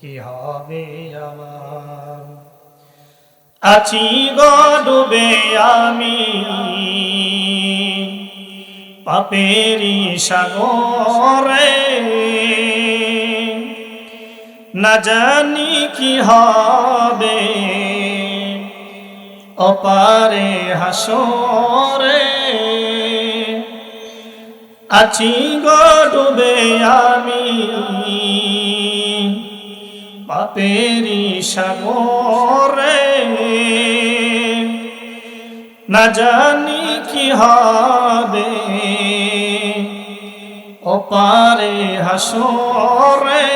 কি হবে আমার? আছি ডুবে আমি। পাপেরি সাগরে। না জানি কি হবে অপারে হাসরে। আছি ডুবে আমি। পাপেরি সাগরে। না জানি কি হবে। ওপারে হাসরে।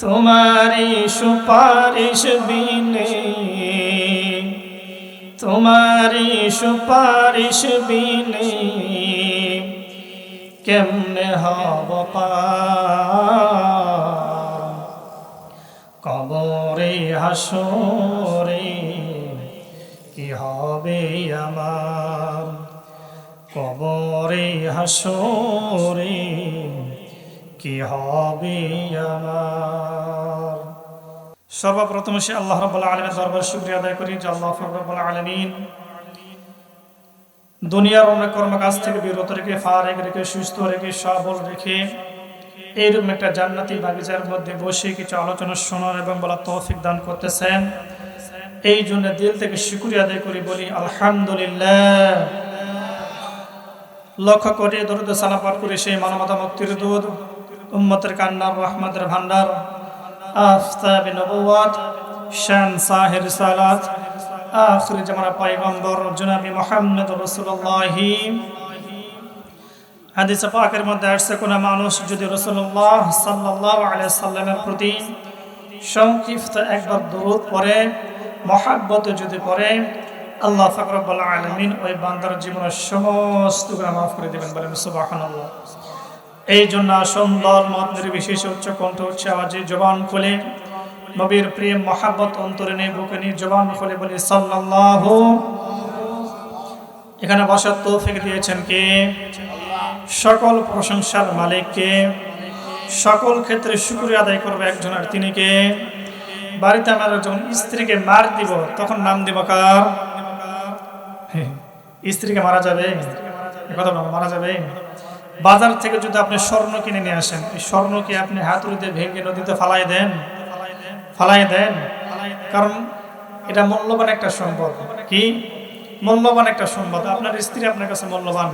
তোমারি সুপারিশ বিনে তোমারি সুপারিশ বিনে কেমনে হব কবরে হাসরে কি হবে আমার? কবরে হাসরে কি হবে আমার? সর্বপ্রথম সে আল্লাহ রব্বুল্লাহ আলমের দরবার শুক্রিয়া আদায় করি যে আল্লাহ রব্বুল্লাহ আলমিন দুনিয়ার অনেক কর্ম কাজ থেকে বিরত রেখে ফারেক রেখে সুস্থ রেখে, সবল রেখে এইরকম একটা জান্নাতি বাগিচার মধ্যে বসে কিছু আলোচনা শোনার এবং বলা তৌফিক দান করতেছেন। এই জন্য দিল থেকে শুক্রিয়া আদায় করি, বলি আলহামদুলিল্লাহ। লক্ষ্য করে দরুদ সালাপাট করে সেই মানবতা মুক্তির দুধ উম্মতের কান্নার রহমতের ভান্ডার আফতাব নবুয়াত শান সাহের সালাত আখরি জামানা পয়গম্বর জনাবি মোহাম্মদ রসুল্লাহি হাদিস পাকের মধ্যে আসছে, কোনো মানুষ যদি রসুল্লাহ সাল্লাহ আলিয়া সাল্লামের প্রতি সংক্ষিপ্ত একবার দূরত পরে মহাব্বত যদি পরে আল্লাহ ফকরবুল্লাহ আলমিন ওই বান্দার জীবনের সমস্ত গুণা মাফ করে দেবেন, বলেন সুবাহান এই জন্য সুন্দর মত নির্বিশেষ উচ্চ কণ্ঠ উচ্চ আওয়াজে জবান খুলে নবীর প্রেম, মহাব্বত অন্তরে নেই বুকে নিয়ে জবান খুলে বলি সাল্লাহ এখানে বসার তৌফিক দিয়েছেন কে? সকল প্রশংসার মালিককে সকল ক্ষেত্রে শুক্রিয়া আদায় করবে একজনের, তিনি কে? বাড়িতে আমরা যখন স্ত্রীকে মার দিব, তখন নাম দিব কার? স্ত্রীকে মারা যাবে? কথা মারা যাবে? বাজার থেকে যদি আপনি স্বর্ণ কিনে নিয়ে আসেন, এই স্বর্ণ কি আপনি হাতুড়িতে ভেঙে নদীতে ফালাই দেন? ফালাই দেন। কারণ এটা মূল্যবান একটা সম্পদ। কি? মূল্যবান একটা সম্পদ। আপনার স্ত্রী আপনার কাছে মূল্যবান।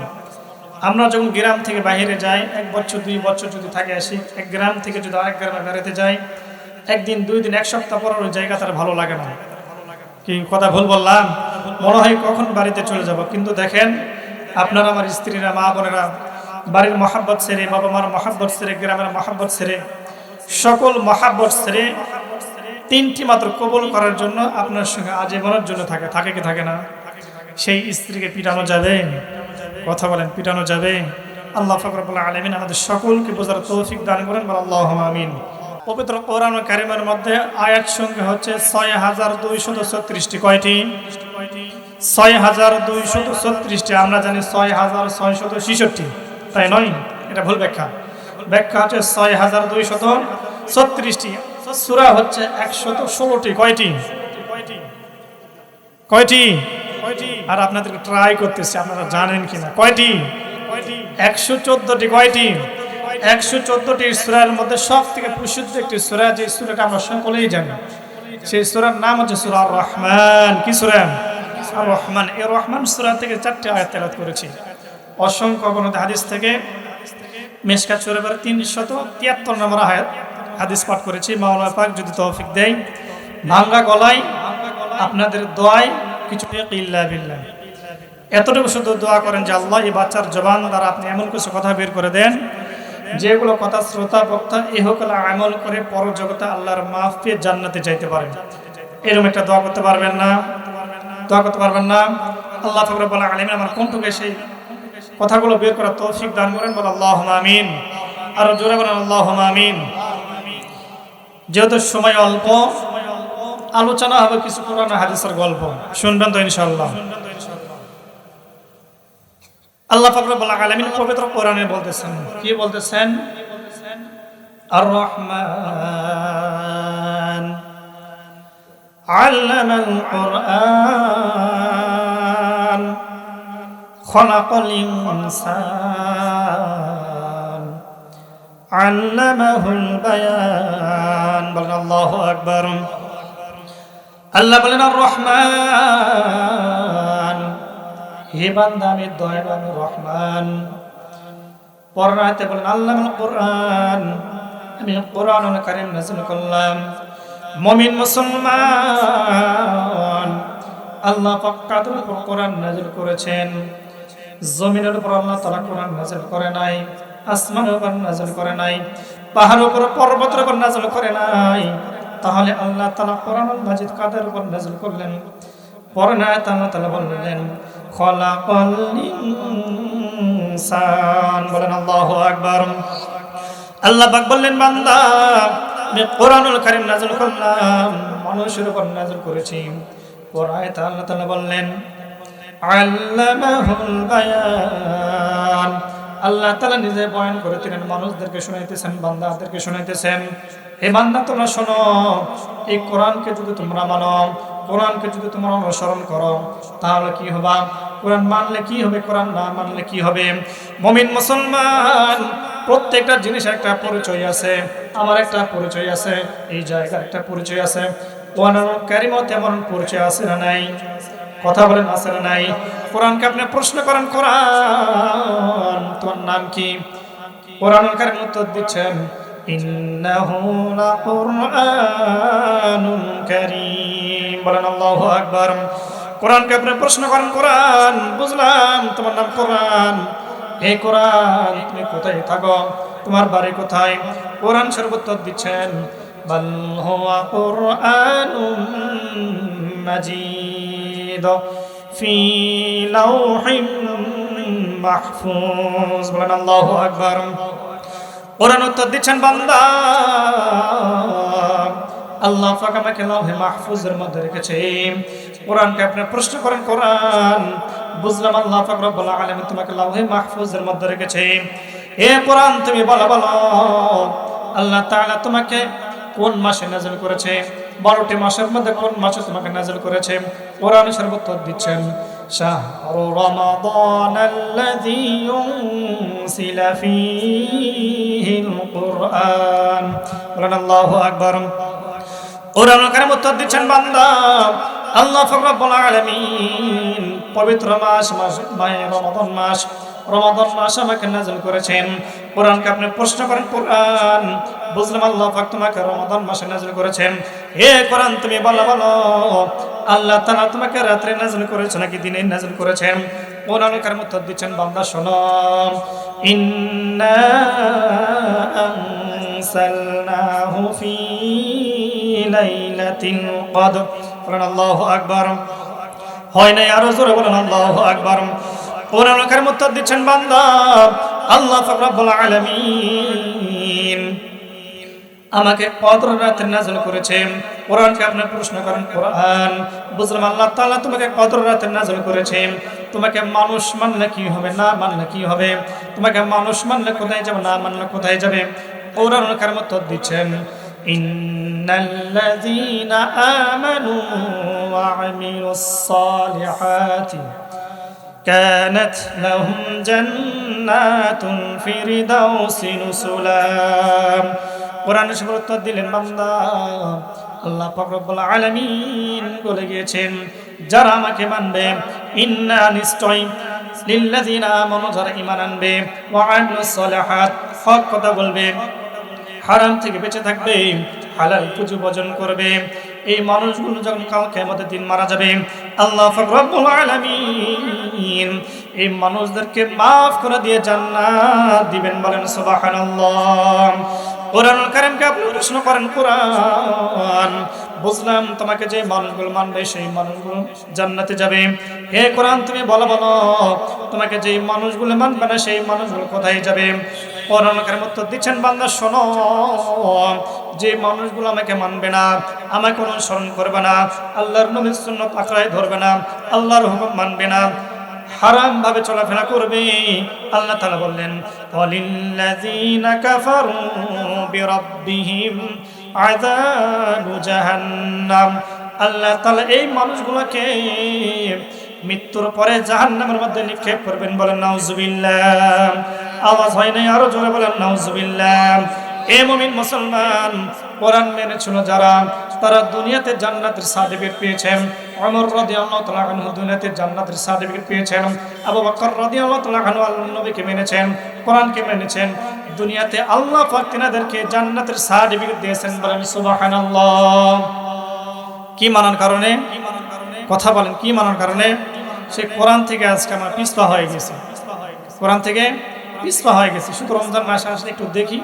আমরা যখন গ্রাম থেকে বাইরে যাই, এক বছর, দুই বছর যদি থাকে আসি, এক গ্রাম থেকে যদি আরেক গ্রামে বেড়াতে যাই, একদিন, দুই দিন, এক সপ্তাহ পর ওই জায়গা তার ভালো লাগে না। কি কথা ভুল বললাম? মনে হয় কখন বাড়িতে চলে যাব। কিন্তু দেখেন, আপনারা আমার স্ত্রীরা, মা বোনেরা, বাড়ির মহাব্বত ছেড়ে, বাবা মার মহাব্বত ছেড়ে, গ্রামের মহাব্বত ছেড়ে, সকল মহাব্বত ছেড়ে তিনটি মাত্র কবল করার জন্য আপনার সঙ্গে আজীবনের জন্য থাকে থাকে কি থাকে না? সেই স্ত্রীকে পিটানো যাবে, কথা বলেন, পিটানো যাবে। আল্লাহ ফকরবুল্লাহ আলমিন আমাদের সকলকে বোঝার তৌফিক দান করেন বলে আল্লাহ আমিন। পবিত্র কোরআন কারিমের মধ্যে আয়াত সংখ্যা হচ্ছে ছয় হাজার দুইশত ছত্রিশটি। কয়টি? ছয় হাজার দুইশত ছত্রিশটি। আমরা জানি ছয় হাজার ছয়শত ছিষট্টি। তাই নয়? এটা ভুল ব্যাখ্যা। ব্যাখ্যা হচ্ছে ছয় হাজার দুইশত ছত্রিশটি। সুরা হচ্ছে একশত ষোলোটি। কয়টি? কয়টি? আর আপনাদেরকে ট্রাই করতেছি আপনারা জানেন কিনা? কয়টি? একশো চোদ্দটি। কয়টি? একশো চোদ্দটি সুরার মধ্যে সব থেকে প্রসিদ্ধ একটি সুরা যে সুরাটা আমরা সকলেই জানি। সেই সুরার নাম হচ্ছে সুরা রহমান কি সুরা? আর রহমান এ রহমান সুরা থেকে চারটি আয়াত তেলাত করেছি। অসংখ্য অবনত হাদিস থেকে। মেশকা চোরেবার তিনশত তিয়াত্তর নম্বর আয়াত। হাদিস পাঠ করেছি, মাওলানা পাক যদি তৌফিক দেয়। ভাঙ্গা গলায় আপনাদের দোয়ায় কিছু ইল্লা বিল্লাহ। এতটুকু শুধু দোয়া করেন যে আল্লাহ এই বাচ্চার জবান দ্বারা আপনি এমন কিছু কথা বের করে দেন, যেগুলো কথা শ্রোতা, বক্তা ইহকাল আমল করে পর জগতে আল্লাহর মাফ পেয়ে জান্নাতে যাইতে পারেন। এরকম একটা দোয়া করতে পারবেন না, দোয়া করতে পারবেন না। আল্লাহ বলা আলিম আমার কোনটুকে সেই কথাগুলো বের করার তৌফিক দান করেন। বলে আল্লাহ আমিন। আর জোরে বলেন আল্লাহ আমিন। যেহেতু সময় অল্প আলোচনা হবে কিছু কোরআন হাদিসের গল্প শুনবেন তো ইনশাল্লাহ আল্লাহ ফাকরুল আলমিন পবিত্র কোরআনে বলতেছেন কি বলতেছেন আর রহমান علم القرآن خلق الإنسان علمه البيان টান বলেন, আল্লাহ আকবর। আল্লাহ বলেন রহমান, হে বান্দা, আমি দয়াল, আমি রহমান। পরে বলেন আল্লাহ কোরআন, আমি কোরআন কারিম নাজিল করলাম। মমিন মুসলমান, আল্লাহ পাক্কাদের উপর কোরআন নাজিল করেছেন? জমিনের উপর আল্লাহ তারা কোরআন নাজিল করে নাই, আসমানের উপর নাজিল করে নাই। পাহাড়ের উপর পর্বতের উপর নাজল করে নাই। তাহলে আল্লাহ তালা কোরআন মাজিদ কাদের উপর নাজল করলেন? পরে না আল্লাহ তালা বললেন, খলাকল ইনসান। বলেন, আল্লাহ আকবার। আল্লাহ পাক বললেন, বান্দা, আমি কোরআনুল কারীম নাযিল করলাম, মানুষের উপর নাযিল করেছি। পরে আল্লাহ তাআলা বললেন, আল্লামাহুল বায়ান। আল্লাহ তালা নিজে বয়ান করে তিনি মানুষদেরকে শুনাইতেছেন, বান্দাদেরকে শুনাইতেছেন। হে বান্দা, তোমরা শোনো, এই কোরআনকে যদি তোমরা মানো, কোরআনকে যদি তোমরা অনুসরণ করো, তাহলে কি হবা? কোরআন মানলে কি হবে, কোরআন না মানলে কি হবে? মমিন মুসলমান, প্রত্যেকটা জিনিস একটা পরিচয় আছে। আমার একটা পরিচয় আছে, এই জায়গার একটা পরিচয় আছে। কোরআন কারিমও তেমন পরিচয় আছে না নাই? কথা বলেন আছে না নাই? কোরআনকে আপনি প্রশ্ন করেন, কোরআন, তোমার নাম কি? কোরআন কারিম উত্তর দিচ্ছেন, ইন্নাহু লাকুরআনুন কারীম। বলেন, আল্লাহু আকবার। কোরআনকে আপনি প্রশ্ন করেন, কোরআন, বুঝলাম, তোমার নাম কোরআন। হে কোরআন, তুমি কোথায় থাকো? তোমার বাড়ি কোথায়? কোরআন সর্বোত্তর দিচ্ছেন, বাল হুয়া কুরআনুম মাজিদ। ফি লাউহিম মাহফুজ বলেন, আল্লাহু আকবার। কোরআন উত্তর দিচ্ছেন, বান্দা, আল্লাহ পাক আমাকে লাউহে মাহফুজের মধ্যে রেখেছে। কোরআনকে আপনি প্রশ্ন করেন, কোরআন, বুঝলাম আল্লাহ পাক রব্বুল আলামিন তোমাকে লাউহে মাহফুজের মধ্যে রেখেছে। এ কোরআন তুমি বলো বলো, আল্লাহ তাআলা তোমাকে কোন মাসে নাজিল করেছে? বারোটি মাসের মধ্যে কোন মাসে তোমাকে নাজিল করেছে কোরআন সর্বোত্তর দিচ্ছেন شهر رمضان الذي ينزل فيه القرآن বলেন আল্লাহ আকবর কোরআন কারিম উত্তর দিচ্ছেন বান্দা আল্লাহ ফকরাবুল আলামিন পবিত্র মাস মাস মাহে রমাদান মাস রমাদান মাস আমাকে নাজিল করেছেন। কোরআনকে আপনি প্রশ্ন করেন, কোরআন। বুঝলাম আল্লাহ পাক তোমাকে রমাদান মাসে নাজিল করেছেন। হে কোরআন, তুমি বলো বলো। আল্লাহ তাআলা তোমাকে রাত্রে নাজিল করেছেন নাকি দিনে নাজিল করেছেন? কোরআন উত্তর দিচ্ছেন, বান্দা, শোনো। ইন্না আনসালনাহু ফি লাইলাতিল কদর। বলেন, আল্লাহু আকবার। হয় নাই আরও জোরে বলেন, আল্লাহু আকবার। কোরআন কারিম উত্তর দিচ্ছেন বান্দা। আল্লাহ পাক রব্বুল আলামিন আমাকে কদর রাতে নাযিল করেছেন কোরআনকে আপনার প্রশ্ন করেন, কোরআন। বুঝলাম আল্লাহ তাআলা তোমাকে কদর রাতে নাযিল করেছেন তোমাকে মানুষ মানলে কি হবে, না মানলে কি হবে? তোমাকে মানুষ মানলে কোথায় যাবে, না মানলে কোথায় যাবে? কোরআন কারিম উত্তর দিচ্ছেন, ইন্নাল্লাযীনা আমানু ওয়া আমিলুস সালিহাতি كانت لهم جنات الفردوس نزلا কোরআন শরীফের উত্তর দিলেন বান্দা আল্লাহ পাক রব্বুল আলামিন বলে গিয়েছেন যারা আমাকে মানবে ইন্না নিশ্চয় লিল্লাযিনা আমানু যারা ঈমান আনবে ওয়া আমিলুস সালিহাত হক কথা বলবে হারাম থেকে বেঁচে থাকবে হালাল পুজো বর্জন করবে এই মানুষগুলো যখন কাল কেমতের দিন মারা যাবে, আল্লাহ এই মানুষদেরকে মাফ করে দিয়ে জান্নাত দিবেন বলেন সুবাহ কোরআন কারিমকে আপনি প্রশ্ন করেন, কোরআন বুঝলাম তোমাকে যে মানুষগুলো মানবে, সেই মানুষগুলো জান্নাতে যাবে। হে কোরআন, তুমি বলো বলো, তোমাকে যে মানুষগুলো মানবে না, সেই মানুষগুলো কোথায় যাবে? কোরআন কারিম উত্তর দিচ্ছেন বান্দা, শোনো, যে মানুষগুলো আমাকে মানবে না, আমাকে অনুসরণ করবে না, আল্লাহর নবীর সুন্নত আঁকড়ায় ধরবে না, আল্লাহর হুকুম মানবে না হারাম ভাবে চলাফেরা করবে। আল্লাহ তাআলা বললেন, ওয়ালিল্লাযীনা কাফারু বিরাব্বিহিম আল্লাহ তাআলা এই মানুষগুলোকে মৃত্যুর পরে জাহান্নামের মধ্যে নিক্ষেপ করবেন বলেন, নাউজুবিল্লাহ। আওয়াজ হয় নাই আরও জোরে বলেন, নাউজুবিল্লাহ। এ মমিন মুসলমান, কোরআন মেনেছিল যারা। তারা দুনিয়াতে জান্নাতের সার্টিফিকেট পেয়েছেন। ওমর রাদিয়াল্লাহু তাআলা আনহু দুনিয়াতে জান্নাতের সার্টিফিকেট পেয়েছেন। আবু বকর রাদিয়াল্লাহু তাআলা আনহু আল্লাহর নবীকে মেনেছেন, কোরআনকে মেনেছেন। দুনিয়াতে আল্লাহ পাক তিনাদেরকে জান্নাতের সার্টিফিকেট দিয়েছেন বলেন সুবহানাল্লাহ। কি মানার কারণে? কথা বলেন, কি মানার কারণে? সে কোরআন থেকে আজকে আমার পিছপা হয়ে গেছে। কোরআন থেকে পিছপা হয়ে গেছে। শুধু রমজান মাসে আসলে একটু দেখি।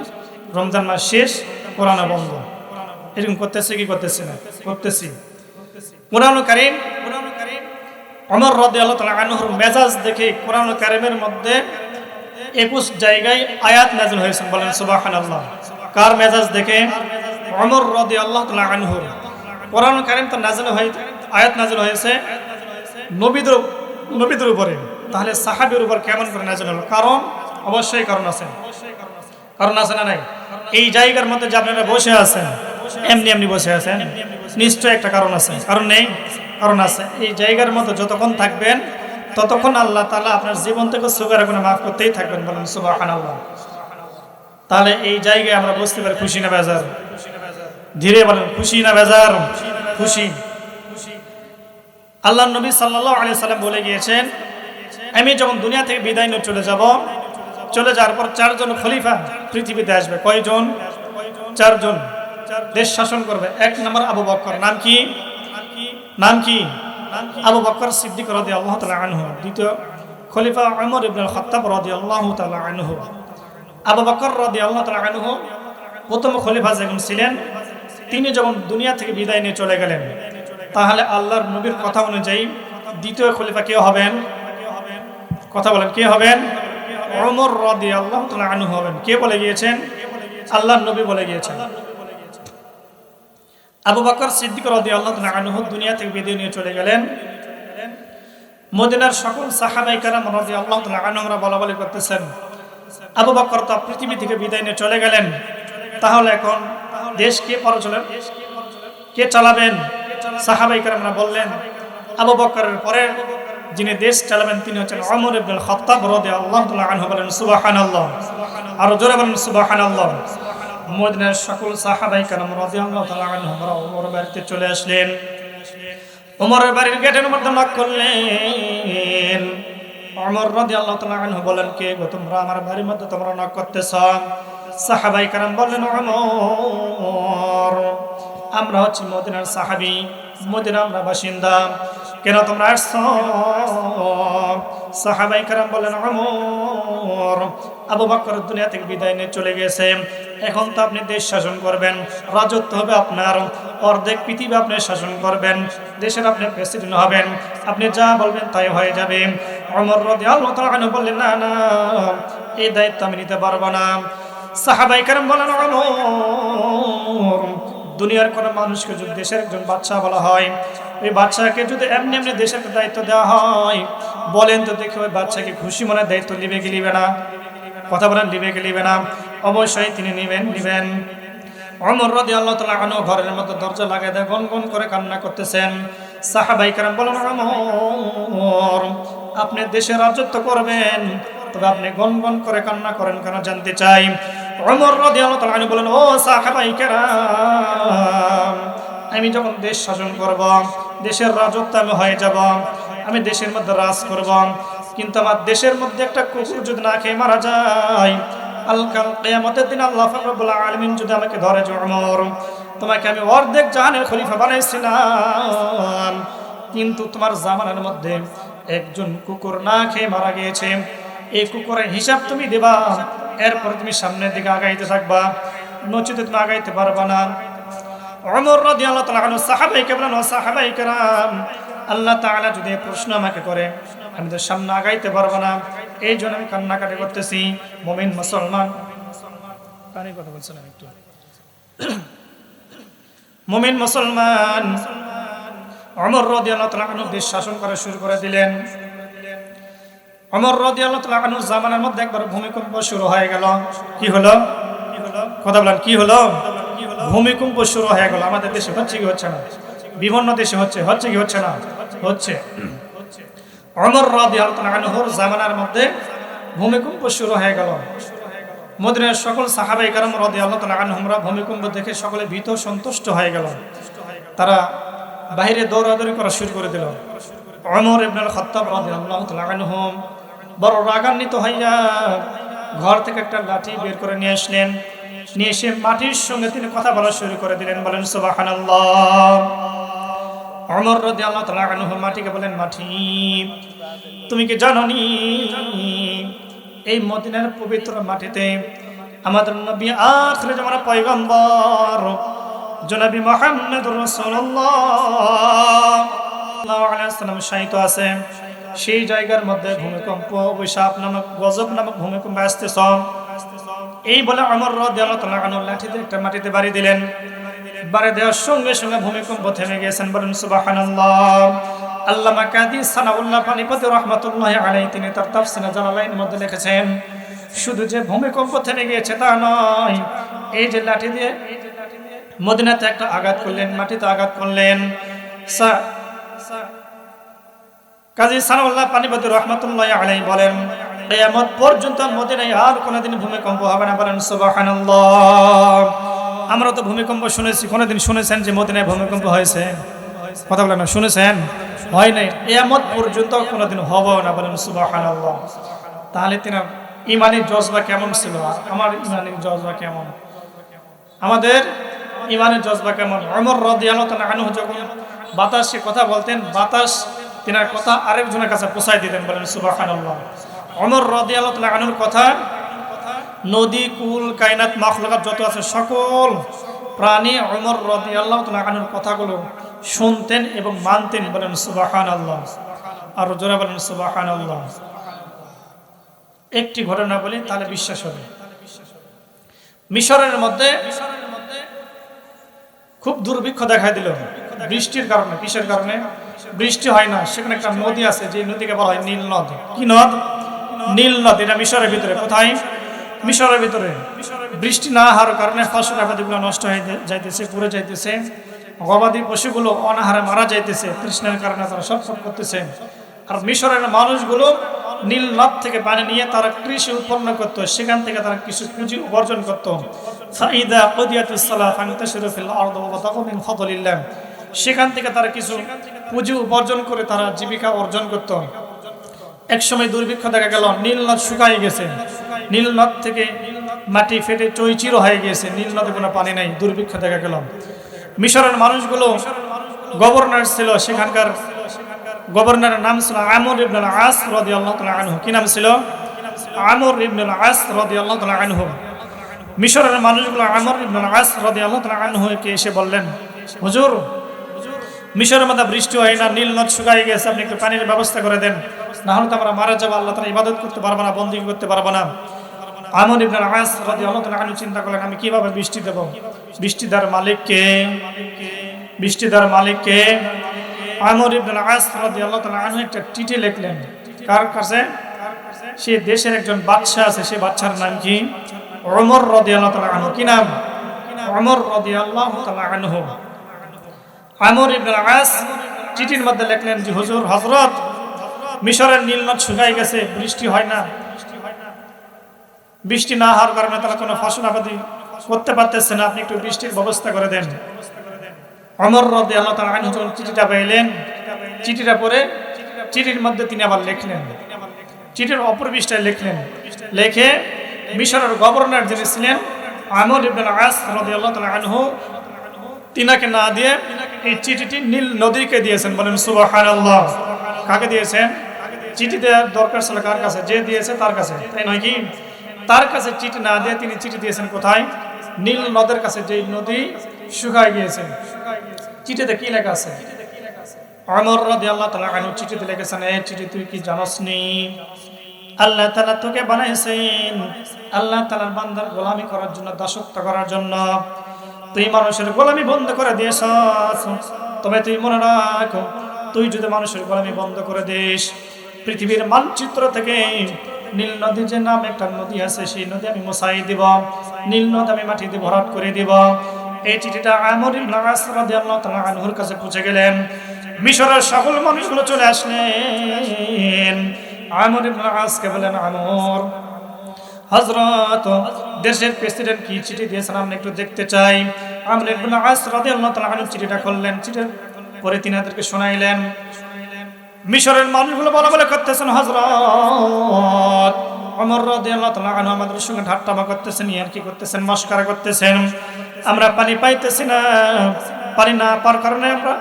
রমজান মাস শেষ, কোরআন বন্ধ। এরকম করতেছে কি করতেছে না? করতেছি। কোরআন কারিম অমর রদে আল্লাহ মেজাজ দেখে কোরআন কারিমের মধ্যে একুশ জায়গায় আয়াত নাজিল হয়েছে। বলেন সুবাহান আল্লাহ কার মেজাজ দেখে? অমর রদে আল্লাহ তালা আনহর কোরআন কারিম তো নাজিল হয়ে, আয়াত নাজিল হয়েছে নবীদের নবীদের উপরে। তাহলে সাহাবির উপর কেমন করে নাজিল হলো? কারণ? অবশ্যই কারণ আছে। কারণ আছে না নাই? এই জায়গার মধ্যে যে আপনারা বসে আছেন, এমনি এমনি বসে আছেন নিশ্চয় একটা কারণ আছে। কারণ নেই? কারণ আছে। এই জায়গার মধ্যে যতক্ষণ থাকবেন ততক্ষণ আল্লাহ তালা আপনার জীবন থেকে সুগার কোনো মাফ করতেই থাকবেন বলেন সুবাহান আল্লাহ তাহলে এই জায়গায় আমরা বুঝতে পারি খুশি না বেজার। ধীরে বলেন, খুশি না বেজার? খুশি। আল্লাহ নবী সাল্লাহ আলি সাল্লাম বলে গিয়েছেন, আমি যখন দুনিয়া থেকে বিদায় নিয়ে চলে যাব, চলে যাওয়ার পর চারজন খলিফা পৃথিবীতে আসবে। কয়জন? চারজন। দেশ শাসন করবে। এক নম্বর আবু বক্কর নাম কি? নাম কি? আবু বক্কর সিদ্দিক রদি আল্লাহ তালা আনহু। দ্বিতীয়, খলিফা আমর ইবনুল খত্তাব রদি আল্লাহ তালা আনহু। আবু বক্কর রদি আল্লাহ তালা আনহু প্রথম খলিফা যখন ছিলেন, তিনি যখন দুনিয়া থেকে বিদায় নিয়ে চলে গেলেন, তাহলে আল্লাহর নবীর কথা অনুযায়ী দ্বিতীয় খলিফা কে হবেন? কথা বলেন, কে হবেন? ওমর রদি আল্লাহ তালা আনু হবেন। কে বলে গিয়েছেন? আল্লাহর নবী বলে গিয়েছেন। আবু বকর সিদ্দিক রদি আল্লাহ আনহু দুনিয়া থেকে বিদায় নিয়ে চলে গেলেন। মদিনার সকল সাহাবাই কারাম রদি আল্লাহ আনহরা বলা বলি করতেছেন, আবু বকর তো পৃথিবী থেকে বিদায় নিয়ে চলে গেলেন। তাহলে এখন দেশ কে পরচলেন? কে চালাবেন? সাহাবাই কারামরা বললেন, আবু বকরের পরে যিনি দেশ চালাবেন তিনি হচ্ছেন অমর ইবনুল খাত্তাব রাদিয়াল্লাহু তাআলা আনহু বলেন, সুবহানাল্লাহ। আর জোরে বলেন, সুবহানাল্লাহ। মদিনার সকল সাহাবাই কারাম রাদিয়াল্লাহু তাআলা আনহুরা ওমর বাড়িতে চলে আসলেন। ওমরের বাড়ির গেটের মধ্যে নক করলেন। অমর রাদিয়াল্লাহু তাআলা আনহু বলেন, কে গো তোমরা আমার বাড়ির মধ্যে তোমরা নক করতেছ? সাহাবাই কারাম বললেন অমর আমরা হচ্ছি মদিনার সাহাবি, মদিনা আমরা বাসিন্দা। কেন তোমরা আসছ? সাহাবাই কারাম বলেন আমর আবু বকর দুনিয়া থেকে বিদায় নিয়ে চলে গেছে। এখন তো আপনি দেশ শাসন করবেন, রাজত্ব হবে আপনার, অর্ধেক পৃথিবী আপনি শাসন করবেন, দেশের আপনি প্রেসিডেন্ট হবেন, আপনি যা বলবেন তাই হয়ে যাবে। অমর রদি আল্লাহ বললেন, না না, এই দায়িত্ব আমি নিতে পারব না। সাহাবাই কারাম বলেন দুনিয়ার কোনো মানুষকে যদি দেশের একজন বাচ্চা বলা হয়, ওই বাচ্চাকে যদি এমনি এমনি দেশের দায়িত্ব দেওয়া হয়, বলেন তো দেখে ওই বাচ্চাকে খুশি মনে দায়িত্ব নিবে কি নিবে না? কথা বলেন, নিবে কি নিবে না? অবশ্যই তিনি নিবেন নিবেন। অমর রদি আল্লাহ তালা আনো ঘরের মতো দরজা লাগাই দেয় গন গন করে কান্না করতেছেন। সাহাবাই কারাম বলেন অমর আপনি দেশে রাজত্ব করবেন, তবে আপনি গন গন করে কান্না করেন কেন জানতে চাই? অমর রদি আল্লাহ তালা বলেন, ও সাহাবাই কারাম, আমি যখন দেশ শাসন করব, দেশের রাজত্ব আমি হয়ে যাব, আমি দেশের মধ্যে রাজ করব কিন্তু আমার দেশের মধ্যে একটা কুকুর যদি না খেয়ে মারা যায়, আল কাল কেয়ামতের দিন আল্লাহ ফাকরুল আলমিন যদি আমাকে ধরে যে অমর তোমাকে আমি অর্ধেক জাহানের খলিফা বানাইছিলাম। কিন্তু তোমার জামানের মধ্যে একজন কুকুর না খেয়ে মারা গিয়েছে। এই কুকুরের হিসাব তুমি দেবা, এরপর তুমি সামনের দিকে আগাইতে থাকবা, নচিতে তুমি আগাইতে পারবা না। অমর রদি আল্লাহ তালা সাহাবাই কেমন সাহাবাই কেরাম, আল্লাহ তাআলা যদি প্রশ্ন আমাকে করে আমি তো সামনে আগাইতে পারব না। এই জন্য আমি কান্নাকাটি করতেছি। মমিন মুসলমান। কানে কথা বলছিলাম একটু। মমিন মুসলমান। অমর রদি আল্লাহ তালা আনু দেশ শাসন করা শুরু করে দিলেন। অমর রদি আল্লাহ তালা আনুর জামানার মধ্যে একবার ভূমিকম্প শুরু হয়ে গেল। কি হলো? কথা বলেন, কি হলো? ভূমিকম্প শুরু হয়ে গেল। আমাদের দেশে হচ্ছে কি হচ্ছে না? বিভিন্ন দেশে হচ্ছে হচ্ছে কি হচ্ছে না? হচ্ছে। অমর রদি আল্লাহ আনুর জামানার মধ্যে ভূমিকম্প শুরু হয়ে গেল। মদিনার সকল সাহাবাই কারম রদি আল্লাহ ভূমিকম্প দেখে সকলে ভীত সন্তুষ্ট হয়ে গেল। তারা বাইরে দৌড়াদৌড়ি করা শুরু করে দিল। অমর ইবনুল খত্তাব তাআলা আনহুম বড় রাগান্বিত হইয়া ঘর থেকে একটা লাঠি বের করে নিয়ে আসলেন। নিয়ে এসে মাটির সঙ্গে তিনি কথা বলা শুরু করে দিলেন, বলেন, সুবহানাল্লাহ। অমর রাদিয়াল্লাহু তাআলা আনহু মাটিকে বলেন, মাটি, তুমি কি জানো নি? এই মদিনার পবিত্র মাটিতে আমাদের নবী আখির জামানা পয়গম্বর, জনাবি মোহাম্মদ রসুল্লাহ শায়িত আছে। সেই জায়গার মধ্যে ভূমিকম্প, অভিশাপ নামক গজব নামক ভূমিকম্প আসতে আসতেছ। এই বলে অমর রাদিয়াল্লাহু লাঠিতে একটা মাটিতে বাড়ি দিলেন। বাড়ি দেওয়ার সঙ্গে সঙ্গে ভূমিকম্প থেমে গিয়েছেন। বলেন, সুবহানাল্লাহ। আল্লামা কাদি সানাউল্লাহ পানিপতি রহমাতুল্লাহ আলাই তিনি তার তাফসিনা জালালাইনের মধ্যে লিখেছেন, শুধু যে ভূমিকম্প থেমে গিয়েছে তা নয়, এই যে লাঠি দিয়ে মদিনাতে একটা আঘাত করলেন, মাটিতে আঘাত করলেন কাজী সানাউল্লাহ পানিপতি রহমাতুল্লাহ আলাই বলেন পর্যন্ত মদিনায় আর কোনোদিন ভূমিকম্প হবে না। বলেন, সুবহানাল্লাহ। আমরা তো ভূমিকম্প শুনেছি, কোনোদিন শুনেছেন যে মদিনায় ভূমিকম্প হয়েছে? কথা বলেন না, শুনেছেন? হয় নাই। কিয়ামত পর্যন্ত কোনোদিন হব না বলেন, সুবহানাল্লাহ। তাহলে তিনার ইমানের জজবা কেমন ছিল? আমার ইমানের জজবা কেমন? আমাদের ইমানের জজবা কেমন? অমর আনহু যখন বাতাসে কথা বলতেন, বাতাস তিনার কথা আরেকজনের কাছে পৌঁছাই দিতেন বলেন সুবাহান্লাহ অমর আনুর কথা নদী, কুল, কায়নাত, মাখলাকাত যত আছে, সকল প্রাণী অমর রদিয়াল্লাহ আনুর কথাগুলো শুনতেন এবং মানতেন, বলেন সুবাহান আল্লাহ আর জোরা বলেন সুবাহান আল্লাহ একটি ঘটনা বলি, তাহলে বিশ্বাস হবে। মিশরের মধ্যে খুব দুর্ভিক্ষ দেখা দিল। বৃষ্টির কারণে, কিসের কারণে? বৃষ্টি হয় না। সেখানে একটা নদী আছে যে নদীকে বলা হয় নীল নদ। কি নদ? নীল নদ, এটা মিশরের ভিতরে। কোথায়? মিশরের ভিতরে। বৃষ্টি না হওয়ার কারণে ফসল আবাদিগুলো নষ্ট হয়ে যাইতেছে, পুড়ে যাইতেছে। গবাদি পশুগুলো অনাহারে মারা যাইতেছে। তৃষ্ণার কারণে তারা সব করতেছে। আর মিশরের মানুষগুলো নীল নদ থেকে পানি নিয়ে তারা কৃষি উৎপন্ন করত। সেখান থেকে তারা কৃষি পুঁজি উপার্জন করত। সেখান থেকে তারা কিছু পুঁজি উপার্জন করে তারা জীবিকা অর্জন করত। এক সময় দুর্ভিক্ষ দেখা গেল, নীল নদ শুকাই গেছে। নীল নদ থেকে মাটি ফেটে চৈচির হয়ে গিয়েছে। নীল নদে কোনো পানি নাই, দুর্ভিক্ষ দেখা গেল। মিশরের মানুষগুলো গভর্নর ছিল, সেখানকার গভর্নরের নাম ছিল আমর ইবনুল আস রাদিয়াল্লাহু তাআলা আনহু। কি নাম ছিল? আমর ইবনুল আস রাদিয়াল্লাহু তাআলা আনহু। মিশরের মানুষগুলো আমর ইবনুল আস রাদিয়াল্লাহু তাআলা আনহুকে এসে বললেন, হুজুর, মিশরের মধ্যে বৃষ্টি হয় না, নীল নদ শুকাই গেছে, আপনি একটু পানির ব্যবস্থা করে দেন। না হলে তো আমরা মারা যাব, আল্লাহ তালা ইবাদত করতে পারব না, বন্দি করতে পারব না। আমর ইবনুল আস রাদিয়াল্লাহু তাআলা চিন্তা করলেন, আমি কীভাবে বৃষ্টি দেব? বৃষ্টি দেওয়ার মালিককে বৃষ্টি দেওয়ার মালিককে আমর ইবনুল আস রাদিয়াল্লাহু তাআলা আনহু একটা চিঠি লিখলেন। কার কাছে? সে দেশের একজন বাদশা আছে, সে বাদশার নাম কি? ওমর রাদিয়াল্লাহু তাআলা আনহু। কি নাম? ওমর রাদিয়াল্লাহু তাআলা আনহু। আমর ইবনুল আস চিঠির মধ্যে লিখলেন যে, হুজুর, হযরত, মিশরের নীল নদ শুকাই গেছে, বৃষ্টি হয় না। বৃষ্টি না হওয়ার কারণে তারা কোনো ফসল আবাদি করতে পারতেছে না। আপনি একটু বৃষ্টির ব্যবস্থা করে দেন। অমর রদে আল্লাহ তালা আইন চিঠিটা পাইলেন, চিঠিটা পরে চিঠির মধ্যে তিনি আবার লিখলেন। চিঠির অপর পৃষ্ঠায় লিখলেন। লেখে মিশরের গভর্নর যিনি ছিলেন, আমর ইবনুল আস রদি আল্লাহ তালা আনহু, তিনাকে না দিয়ে এই চিঠিটি নীল নদীকে দিয়েছেন। বলেন, সুবহানাল্লাহ। কাকে দিয়েছেন? চিঠি দেওয়ার দরকার ছিল কার কাছে? যে দিয়েছে তার কাছে। তাই নয় কি? তার কাছে চিঠি না দিয়ে তিনি চিঠি দিয়েছেন কোথায়? নীল নদের কাছে যে নদী শুকায় গিয়েছে। চিঠিতে কি লেখা আছে? অমর রাদি আল্লাহ তালা আনু চিঠিতে লিখেছেন এই চিঠি তুই কি জানাস নি আল্লাহ তালা তোকে বানাইছেন আল্লাহ তালার বান্দার গোলামি করার জন্য, দাসত্ব করার জন্য। তুই মানুষের গোলামি বন্ধ করে দিয়েছ তবে তুই মনে রাখ, তুই যদি মানুষের গোলামি বন্ধ করে দিস পৃথিবীর মানচিত্র থেকে নীল নদী যে নাম একটা নদী আছে, সেই নদী আমি মশাই দিব। নীল নদী আমি মাটি দিয়ে ভরাট করে দিব। এই চিঠিটা আমর আনহুর কাছে পৌঁছে গেলেন। মিশরের সকল মানুষগুলো চলে আসলেন। আমর আসকে বলেন আমর, হযরত, দেশের প্রেসিডেন্ট কি চিঠি দিয়েছেন আমরা একটু দেখতে চাই। আমর চিঠিটা খুললেন। চিঠির পরে তিনাদেরকে শোনাইলেন। মিশরের মানুষগুলো বলা বলে করতেছেন হজরত অমর আনহু আমাদের সঙ্গে ঠাট্টামা করতেছেন ইয়ার কি করতেছেন, মস্কারা করতেছেন। আমরা পানি পাইতেছি না, পানি না পার কারণে আমরা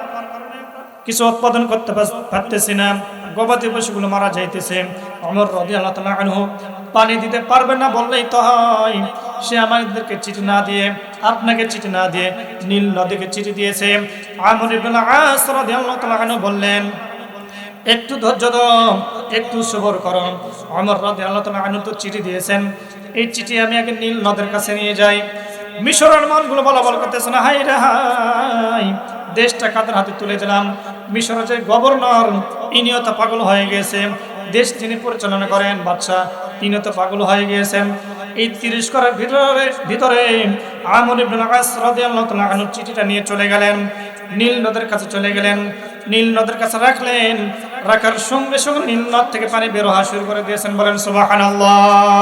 কিছু উৎপাদন করতে পার- পারতেছি না, গবাদি পশুগুলো মারা যাইতেছে। অমর রাদিয়াল্লাহু তাআলা আনহু পানি দিতে পারবে না বললেই তো হয়। সে আমাদেরকে চিঠি না দিয়ে, আপনাকে চিঠি না দিয়ে, নীল নদীকে চিঠি দিয়েছে। আমর ইবনে আস রাদিয়াল্লাহু তাআলা আনহু বললেন একটু ধৈর্য ধরো, একটু সবর করো। অমর রাতে আল্লাহ তালা আনু তো চিঠি দিয়েছেন। এই চিঠি আমি আগে নীল নদের কাছে নিয়ে যাই। মিশরের মানুষগুলো বলা বলা করতেছে না হাই রে হাই দেশটা কাদের হাতে তুলে দিলাম? মিশরের যে গভর্নর, ইনিও তো পাগল হয়ে গেছে। দেশ যিনি পরিচালনা করেন, বাদশাহ, তিনিও তো পাগল হয়ে গিয়েছেন এই তিরিশ করার ভিতরে ভিতরে আমর ইবনে আস রাদিয়াল্লাহু তাআলা আনহু চিঠিটা নিয়ে চলে গেলেন। নীল নদের কাছে চলে গেলেন। নীল নদের কাছে রাখলেন। রাখার সঙ্গে সঙ্গে নিম্ন থেকে পানি বেরোহা শুরু করে দিয়েছেন। বলেন সুবহানাল্লাহ।